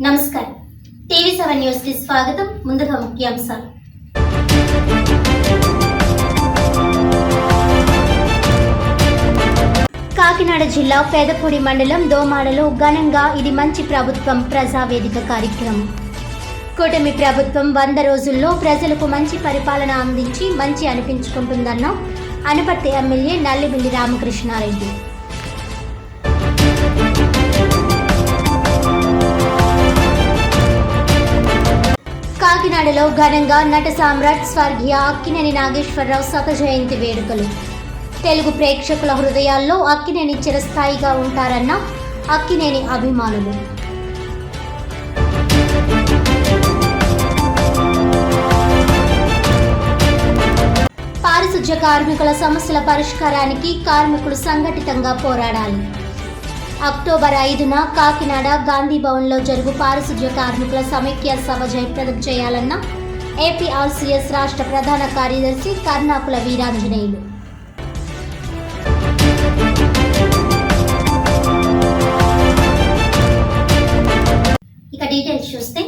నమస్కారం. TV seven న్యూస్కి స్వాగతం. ముందుగా ముఖ్యాంశాలు. కాకినాడ జిల్లా పేదపూడి మండలం దోమాడలో ఘనంగా ఇది మంచి ప్రభుత్వం ప్రజావేదిక కార్యక్రమం. కూటమి ప్రభుత్వం వంద రోజుల్లో ప్రజలకు మంచి పరిపాలన అందించి మంచి అనిపించుకుంటుందన్న అనపర్తి ఎమ్మెల్యే నల్లిమిల్లి రామకృష్ణారెడ్డి. కాకినాడలో ఘనంగా నట సామ్రాట్ స్వర్గీయ అక్కినేని నాగేశ్వరరావు శత జయంతి వేడుకలు. తెలుగు ప్రేక్షకుల హృదయాల్లో అక్కినేని చిరస్థాయిగా ఉంటారన్న అక్కినేని అభిమానులు. పారిశుధ్య కార్మికుల సమస్యల పరిష్కారానికి కార్మికులు సంఘటితంగా పోరాడాలి. అక్టోబర్ ఐదున కాకినాడ గాంధీ భవన్లో జరుగు పారిశుధ్య కార్మికుల సమైక్య సభ జయప్రదం చేయాలన్న ఏపీఆర్సీఎస్ రాష్ట్ర ప్రధాన కార్యదర్శి కర్ణాకుల వీరాంజనేయులు. ఇక డీటెయిల్స్ చూస్తే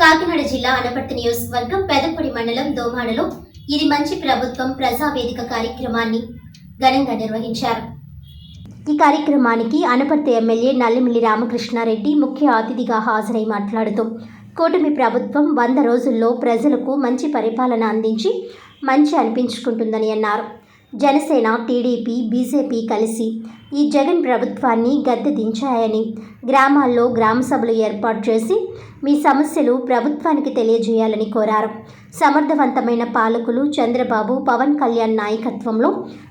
కాకినాడ జిల్లా అనపర్తి నియోజకవర్గం పెదపొడి మండలం దోమాడలో ఇది మంచి ప్రభుత్వం ప్రజావేదిక కార్యక్రమాన్ని ఘనంగా నిర్వహించారు. ఈ కార్యక్రమానికి అనపర్తి ఎమ్మెల్యే నల్లిమిల్లి రామకృష్ణారెడ్డి ముఖ్య అతిథిగా హాజరై మాట్లాడుతూ కూటమి ప్రభుత్వం వంద రోజుల్లో ప్రజలకు మంచి పరిపాలన అందించి మంచి అనిపించుకుంటుందని అన్నారు. జనసేన టీడీపీ బీజేపీ కలిసి ఈ జగన్ ప్రభుత్వాన్ని గద్దె దించాయని గ్రామాల్లో గ్రామ సభలు ఏర్పాటు చేసి మీ సమస్యలు ప్రభుత్వానికి తెలియజేయాలని కోరారు. సమర్థవంతమైన పాలకులు చంద్రబాబు పవన్ కళ్యాణ్ నాయకత్వంలో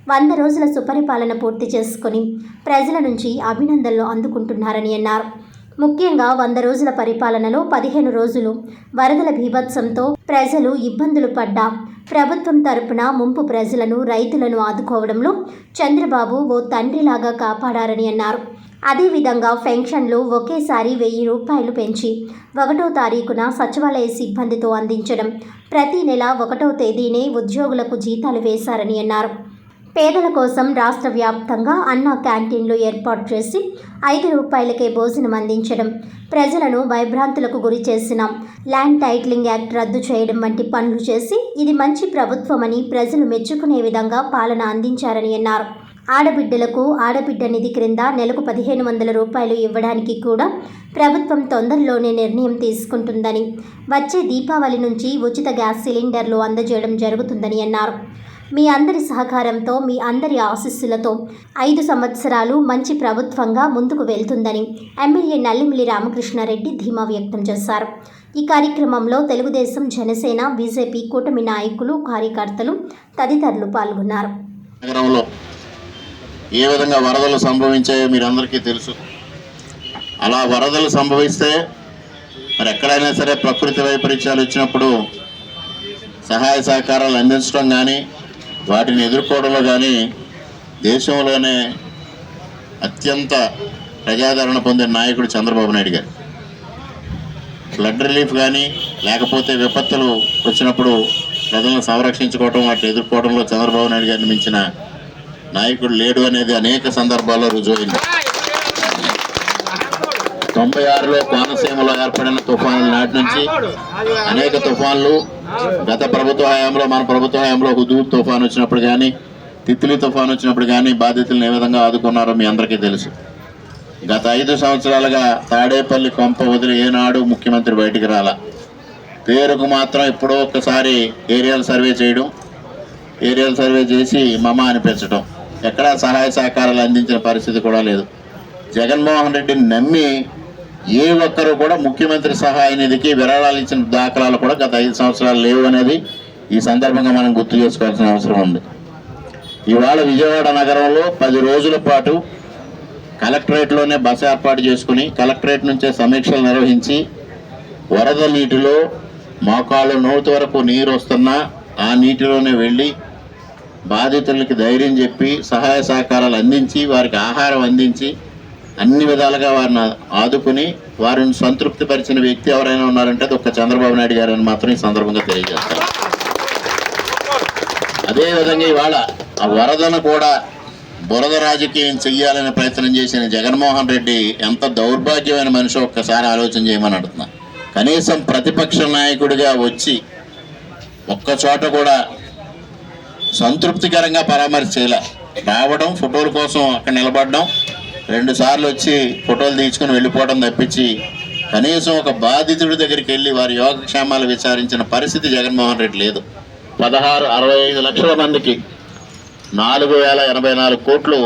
వంద రోజుల సుపరిపాలన పూర్తి చేసుకొని ప్రజల నుంచి అభినందనలు అందుకుంటున్నారని అన్నారు. ముఖ్యంగా వంద రోజుల పరిపాలనలో పదిహేను రోజులు. వరదల బీభత్సంతో ప్రజలు ఇబ్బందులు పడ్డా. ప్రభుత్వం తరపున ముంపు ప్రజలను రైతులను ఆదుకోవడంలో చంద్రబాబు ఓ తండ్రిలాగా కాపాడారని అన్నారు. అదేవిధంగా పెన్షన్లు ఒకేసారి వెయ్యి రూపాయలు పెంచి ఒకటో తారీఖున సచివాలయ సిబ్బందితో అందించడం ప్రతి నెల ఒకటో తేదీనే ఉద్యోగులకు జీతాలు వేశారని అన్నారు. పేదల కోసం రాష్ట్ర వ్యాప్తంగా అన్న క్యాంటీన్లు ఏర్పాటు చేసి ఐదు రూపాయలకే భోజనం అందించడం ప్రజలను భయభ్రాంతులకు గురి చేసిన ల్యాండ్ టైటిలింగ్ యాక్ట్ రద్దు చేయడం వంటి పనులు చేసి ఇది మంచి ప్రభుత్వమని ప్రజలు మెచ్చుకునే విధంగా పాలన అందించారని అన్నారు. ఆడబిడ్డలకు ఆడబిడ్డ నిధి క్రింద నెలకు పదిహేను వందల రూపాయలు ఇవ్వడానికి కూడా ప్రభుత్వం తొందరలోనే నిర్ణయం తీసుకుంటుందని వచ్చే దీపావళి నుంచి ఉచిత గ్యాస్ సిలిండర్లు అందజేయడం జరుగుతుందని అన్నారు. మీ అందరి సహకారంతో మీ అందరి ఆశీస్సులతో ఐదు సంవత్సరాలు మంచి ప్రభుత్వంగా ముందుకు వెళ్తుందని ఎమ్మెల్యే నల్లిమిల్లి రామకృష్ణారెడ్డి ధీమా వ్యక్తం చేశారు. ఈ కార్యక్రమంలో తెలుగుదేశం జనసేన బీజేపీ కూటమి నాయకులు కార్యకర్తలు తదితరులు పాల్గొన్నారు. నగరంలో ఏ విధంగా వరదలు సంభవించాయో మీరందరికీ తెలుసు. అలా వరదలు సంభవిస్తే మరి ఎక్కడైనా సరే ప్రకృతి వైపరీత్యాలు వచ్చినప్పుడు సహాయ సహకారాలు అందించడం కానీ వాటిని ఎదుర్కోవడంలో కానీ దేశంలోనే అత్యంత ప్రజాదరణ పొందిన నాయకుడు చంద్రబాబు నాయుడు గారు. ఫ్లడ్ రిలీఫ్ కానీ లేకపోతే విపత్తులు వచ్చినప్పుడు ప్రజలను సంరక్షించుకోవటం వాటిని ఎదుర్కోవడంలో చంద్రబాబు నాయుడు గారిని మించిన నాయకుడు లేడు అనేది అనేక సందర్భాల్లో రుజువైంది. తొంభై ఆరులో కోనసీమలో ఏర్పడిన తుఫానుల నాటి నుంచి అనేక తుఫాన్లు గత ప్రభుత్వ హయాంలో మన ప్రభుత్వ హయాంలో హుదూ తుఫాన్ వచ్చినప్పుడు కానీ తిత్లీ తుఫాన్ వచ్చినప్పుడు కానీ బాధితులను ఏ విధంగా ఆదుకున్నారో మీ అందరికీ తెలుసు. గత ఐదు సంవత్సరాలుగా తాడేపల్లి కొంప వదిలి ఏనాడు ముఖ్యమంత్రి బయటికి రాల. పేరుకు మాత్రం ఎప్పుడో ఒక్కసారి ఏరియల్ సర్వే చేయడం ఏరియల్ సర్వే చేసి మమ అనిపించడం. ఎక్కడా సహాయ సహకారాలు అందించిన పరిస్థితి కూడా లేదు. జగన్మోహన్ రెడ్డిని నమ్మి ఏ ఒక్కరు కూడా ముఖ్యమంత్రి సహాయ నిధికి విరాళాలు ఇచ్చిన దాఖలాలు కూడా గత ఐదు సంవత్సరాలు లేవు అనేది ఈ సందర్భంగా మనం గుర్తు చేసుకోవాల్సిన అవసరం ఉంది. ఇవాళ విజయవాడ నగరంలో పది రోజుల పాటు కలెక్టరేట్లోనే బస ఏర్పాటు చేసుకుని కలెక్టరేట్ నుంచే సమీక్షలు నిర్వహించి వరద నీటిలో మోకాళ్ళు నోటి వరకు నీరు వస్తున్నా ఆ నీటిలోనే వెళ్ళి బాధితులకి ధైర్యం చెప్పి సహాయ సహకారాలు అందించి వారికి ఆహారం అందించి అన్ని విధాలుగా వారిని ఆదుకుని వారిని సంతృప్తిపరిచిన వ్యక్తి ఎవరైనా ఉన్నారంటే అది ఒక్క చంద్రబాబు నాయుడు గారని మాత్రం ఈ సందర్భంగా తెలియజేస్తారు. అదేవిధంగా ఇవాళ ఆ వరదను కూడా బురద రాజకీయం చెయ్యాలని ప్రయత్నం చేసిన జగన్మోహన్ రెడ్డి ఎంత దౌర్భాగ్యమైన మనిషి ఒక్కసారి ఆలోచన చేయమని అడుగుతున్నా. కనీసం ప్రతిపక్ష నాయకుడిగా వచ్చి ఒక్క చోట కూడా సంతృప్తికరంగా పరామర్శ చేయలే. రావడం ఫోటోల కోసం అక్కడ నిలబడడం రెండు సార్లు వచ్చి ఫోటోలు తీసుకుని వెళ్ళిపోవడం తప్పించి కనీసం ఒక బాధితుడి దగ్గరికి వెళ్ళి వారి యోగక్షేమాలు విచారించిన పరిస్థితి జగన్మోహన్ రెడ్డి లేదు. పదహారు అరవై ఐదు లక్షల మందికి నాలుగు వేల ఎనభై నాలుగు కోట్లు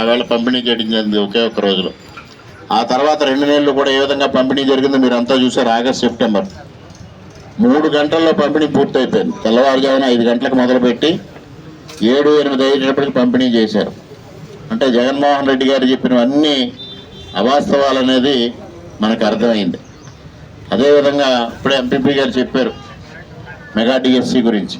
ఆవేళ పంపిణీ చేయడం జరిగింది ఒకే ఒక్క రోజులో. ఆ తర్వాత రెండు నెలలు కూడా ఏ విధంగా పంపిణీ జరిగిందో మీరు అంతా చూసారు ఆగస్ట్ సెప్టెంబర్. మూడు గంటల్లో పంపిణీ పూర్తయిపోయింది. తెల్లవారుజామున ఐదు గంటలకు మొదలుపెట్టి ఏడు ఎనిమిది అయ్యేటప్పటికి పంపిణీ చేశారు. అంటే జగన్మోహన్ రెడ్డి గారు చెప్పినవన్నీ అవాస్తవాలు అనేది మనకు అర్థమైంది. అదేవిధంగా ఇప్పుడే ఎంపీపీ గారు చెప్పారు మెగా డిఎస్సి గురించి.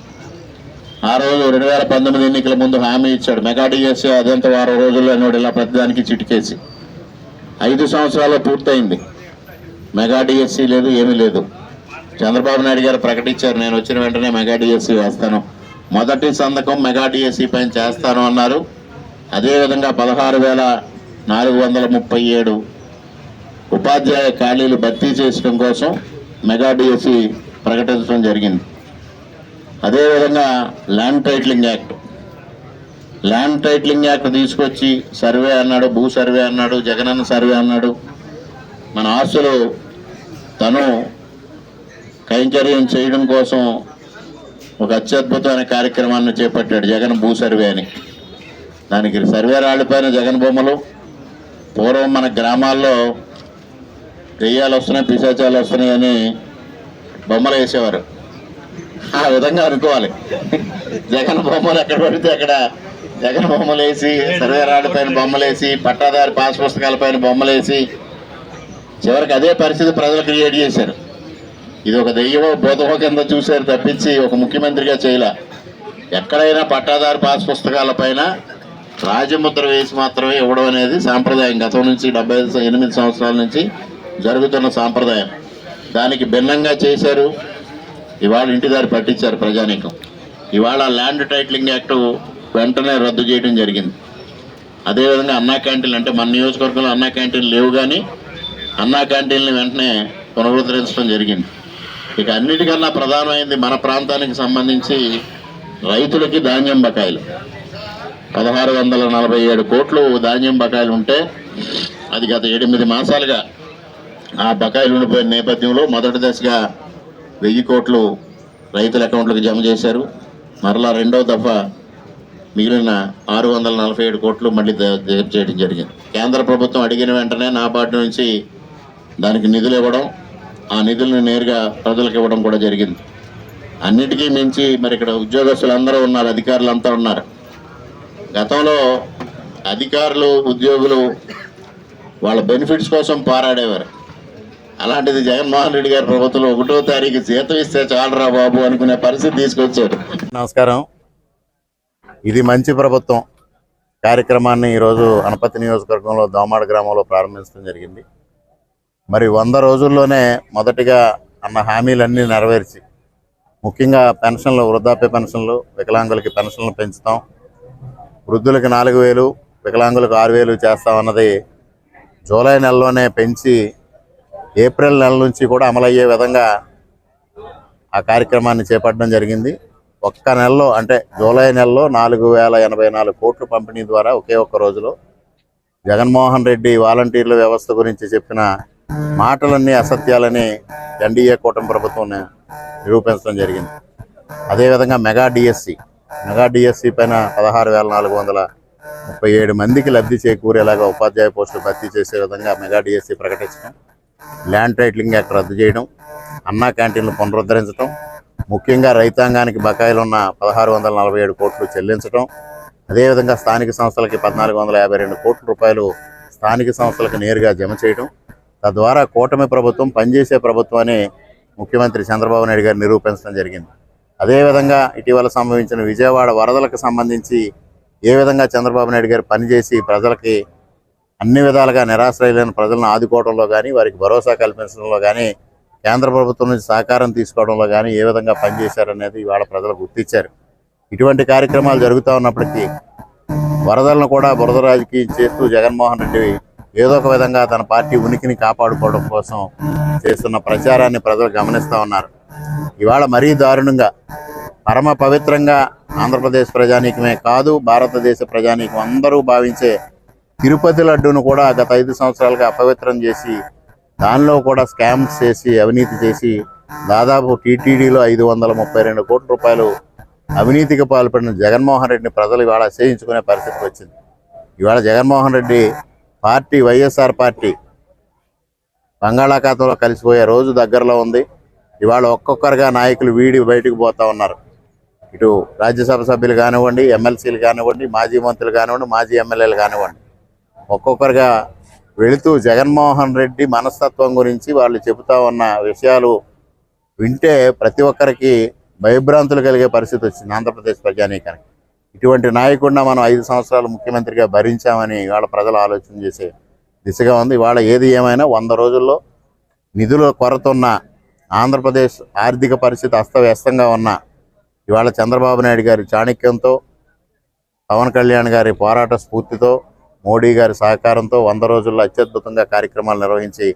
ఆ రోజు రెండు వేల పంతొమ్మిది ఎన్నికల ముందు హామీ ఇచ్చాడు. మెగా డిఎస్సి అదంతా వారం రోజుల్లో నోడు ఇలా ప్రతిదానికి చిటికేసి. ఐదు సంవత్సరాలు పూర్తయింది. మెగా డిఎస్సి లేదు ఏమీ లేదు. చంద్రబాబు నాయుడు గారు ప్రకటించారు నేను వచ్చిన వెంటనే మెగా డిఎస్సి వేస్తాను. మొదటి సంతకం మెగా డిఎస్సి పైన చేస్తాను అన్నారు. అదేవిధంగా పదహారు వేల నాలుగు వందల ముప్పై ఏడు ఉపాధ్యాయ ఖాళీలు భర్తీ చేయడం కోసం మెగా డిఎస్సి ప్రకటించడం జరిగింది. అదేవిధంగా land titling act. Land titling act తీసుకొచ్చి సర్వే అన్నాడు భూ సర్వే అన్నాడు జగనన్న సర్వే అన్నాడు. మన ఆస్తులు తను కైంకర్యం చేయడం కోసం ఒక అత్యద్భుతమైన కార్యక్రమాన్ని చేపట్టాడు జగన్ భూ సర్వే అని. దానికి సర్వే రాళ్ళపైన జగన్ బొమ్మలు. పూర్వం మన గ్రామాల్లో దెయ్యాలు వస్తున్నాయి పిశాచాలు వస్తున్నాయి అని బొమ్మలు వేసేవారు. ఆ విధంగా అనుకోవాలి. జగన్ బొమ్మలు ఎక్కడ పడితే అక్కడ జగన్ బొమ్మలు వేసి సర్వే రాళ్ళపైన బొమ్మలు వేసి పట్టాదారి పాస్ పుస్తకాలపైన బొమ్మలు వేసి చివరికి అదే పరిస్థితి ప్రజలు క్రియేట్ చేశారు. ఇది ఒక దెయ్యమో భూతమో కింద చూశారు తప్పించి ఒక ముఖ్యమంత్రిగా చేయలే. ఎక్కడైనా పట్టాదారు పాస్ పుస్తకాలపైన రాజముద్ర వేసి మాత్రమే ఇవ్వడం అనేది సాంప్రదాయం. గతం నుంచి డెబ్బై ఎనిమిది సంవత్సరాల నుంచి జరుగుతున్న సాంప్రదాయం. దానికి భిన్నంగా చేశారు. ఇవాళ ఇంటి దారి పట్టించారు ప్రజానీకం. ఇవాళ ల్యాండ్ టైటిలింగ్ యాక్ట్ వెంటనే రద్దు చేయడం జరిగింది. అదేవిధంగా అన్నా క్యాంటీన్లు అంటే మన నియోజకవర్గంలో అన్నా క్యాంటీన్లు లేవు కానీ అన్నా క్యాంటీన్లు వెంటనే పునరుద్ధరించడం జరిగింది. ఇక అన్నిటికన్నా ప్రధానమైంది మన ప్రాంతానికి సంబంధించి రైతులకి ధాన్యం బకాయిలు. పదహారు వందల నలభై ఏడు కోట్లు ధాన్యం బకాయిలు ఉంటే అది గత ఎనిమిది మాసాలుగా ఆ బకాయిలు ఉండిపోయిన నేపథ్యంలో మొదటి దశగా వెయ్యి కోట్లు రైతుల అకౌంట్లకు జమ చేశారు. మరలా రెండో దఫా మిగిలిన ఆరు వందల నలభై ఏడు కోట్లు మళ్ళీ చేయడం జరిగింది. కేంద్ర ప్రభుత్వం అడిగిన వెంటనే నాబార్డు నుంచి దానికి నిధులు ఇవ్వడం ఆ నిధులను నేరుగా ప్రజలకు ఇవ్వడం కూడా జరిగింది. అన్నిటికీ మించి మరి ఇక్కడ ఉద్యోగస్తులు అందరూ ఉన్నారు అధికారులు అంతా ఉన్నారు. గతంలో అధికారులు ఉద్యోగులు వాళ్ళ బెనిఫిట్స్ కోసం పోరాడేవారు. అలాంటిది జగన్మోహన్ రెడ్డి గారి ప్రభుత్వంలో ఒకటో తారీఖు జీతం ఇస్తే చాలరా బాబు అనుకునే పరిస్థితి తీసుకొచ్చారు. నమస్కారం. ఇది మంచి ప్రభుత్వం. కార్యక్రమాన్ని ఈరోజు అనపతి నియోజకవర్గంలో దోమాడ గ్రామంలో ప్రారంభించడం జరిగింది. మరి వంద రోజుల్లోనే మొదటిగా అన్న హామీలన్నీ నెరవేర్చి ముఖ్యంగా పెన్షన్లు వృద్ధాప్య పెన్షన్లు వికలాంగులకి పెన్షన్లు పెంచుతాం. వృద్ధులకు నాలుగు వేలు వికలాంగులకు ఆరు వేలు చేస్తామన్నది జూలై నెలలోనే పెంచి ఏప్రిల్ నెల నుంచి కూడా అమలయ్యే విధంగా ఆ కార్యక్రమాన్ని చేపట్టడం జరిగింది. ఒక్క నెలలో అంటే జూలై నెలలో నాలుగు వేల ఎనభై నాలుగు కోట్ల పంపిణీ ద్వారా ఒకే ఒక్క రోజులో జగన్మోహన్ రెడ్డి వాలంటీర్ల వ్యవస్థ గురించి చెప్పిన మాటలన్నీ అసత్యాలని ఎన్డీఏ కూటమి ప్రభుత్వం నిరూపించడం జరిగింది. అదేవిధంగా మెగా డిఎస్సి మెగా డిఎస్సి పైన పదహారు వేల నాలుగు వందల ముప్పై ఏడు మందికి లబ్ధి చేకూరేలాగా ఉపాధ్యాయ పోస్టులు భర్తీ చేసే విధంగా మెగా డిఎస్సి ప్రకటించడం ల్యాండ్ టైటిలింగ్ యాక్ట్ రద్దు చేయడం అన్నా క్యాంటీన్లు పునరుద్ధరించడం ముఖ్యంగా రైతాంగానికి బకాయిలు ఉన్న పదహారు వందల నలభై ఏడు కోట్లు చెల్లించడం అదేవిధంగా స్థానిక సంస్థలకి పద్నాలుగు వందల యాభై రెండు కోట్ల రూపాయలు స్థానిక సంస్థలకు నేరుగా జమ చేయడం తద్వారా కూటమి ప్రభుత్వం పనిచేసే ప్రభుత్వం అని ముఖ్యమంత్రి చంద్రబాబు నాయుడు గారు నిరూపించడం జరిగింది. అదేవిధంగా ఇటీవల సంభవించిన విజయవాడ వరదలకు సంబంధించి ఏ విధంగా చంద్రబాబు నాయుడు గారు పనిచేసి ప్రజలకి అన్ని విధాలుగా నిరాశ్రయులైన ప్రజలను ఆదుకోవడంలో కానీ వారికి భరోసా కల్పించడంలో కానీ కేంద్ర ప్రభుత్వం నుంచి సహకారం తీసుకోవడంలో కానీ ఏ విధంగా పనిచేశారనేది ఇవాళ ప్రజలు గుర్తించారు. ఇటువంటి కార్యక్రమాలు జరుగుతూ ఉన్నప్పటికీ వరదలను కూడా బురద రాజకీయం చేస్తూ జగన్మోహన్ రెడ్డి ఏదో ఒక విధంగా తన పార్టీ ఉనికిని కాపాడుకోవడం కోసం చేస్తున్న ప్రచారాన్ని ప్రజలు గమనిస్తూ ఉన్నారు. ఇవాళ మరీ దారుణంగా పరమ పవిత్రంగా ఆంధ్రప్రదేశ్ ప్రజానీకమే కాదు భారతదేశ ప్రజానీకం అందరూ భావించే తిరుపతి లడ్డూను కూడా గత ఐదు సంవత్సరాలుగా అపవిత్రం చేసి దానిలో కూడా స్కామ్స్ చేసి అవినీతి చేసి దాదాపు టీటీడీలో ఐదు వందల ముప్పై రెండు కోట్ల రూపాయలు అవినీతికి పాల్పడిన జగన్మోహన్ రెడ్డిని ప్రజలు ఇవాళ చేయించుకునే పరిస్థితి వచ్చింది. ఇవాళ Jaganmohan Reddy party YSR party బంగాళాఖాతంలో కలిసిపోయే రోజు దగ్గరలో ఉంది. ఇవాళ ఒక్కొక్కరుగా నాయకులు వీడి బయటకు పోతా ఉన్నారు. ఇటు రాజ్యసభ సభ్యులు కానివ్వండి ఎమ్మెల్సీలు కానివ్వండి మాజీ మంత్రులు కానివ్వండి మాజీ ఎమ్మెల్యేలు కానివ్వండి. ఒక్కొక్కరుగా వెళుతూ జగన్మోహన్ రెడ్డి మనస్తత్వం గురించి వాళ్ళు చెబుతా ఉన్న విషయాలు వింటే ప్రతి ఒక్కరికి భయభ్రాంతులు కలిగే పరిస్థితి వచ్చింది ఆంధ్రప్రదేశ్ ప్రజానీకానికి. ఇటువంటి నాయకుడిని మనం ఐదు సంవత్సరాలు ముఖ్యమంత్రిగా భరించామని ఇవాళ ప్రజలు ఆలోచన చేసే దిశగా ఉంది. ఇవాళ ఏది ఏమైనా వంద రోజుల్లో నిధుల కొరత ఉన్న ఆంధ్రప్రదేశ్ ఆర్థిక పరిస్థితి అస్తవ్యస్తంగా ఉన్న ఇవాళ చంద్రబాబు నాయుడు గారి చాణక్యంతో పవన్ కళ్యాణ్ గారి పోరాట స్ఫూర్తితో మోడీ గారి సహకారంతో వంద రోజుల్లో అత్యద్భుతంగా కార్యక్రమాలు నిర్వహించి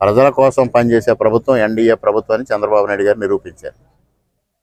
ప్రజల కోసం పనిచేసే ప్రభుత్వం ఎన్డీఏ ప్రభుత్వాన్ని చంద్రబాబు నాయుడు గారు నిరూపించారు.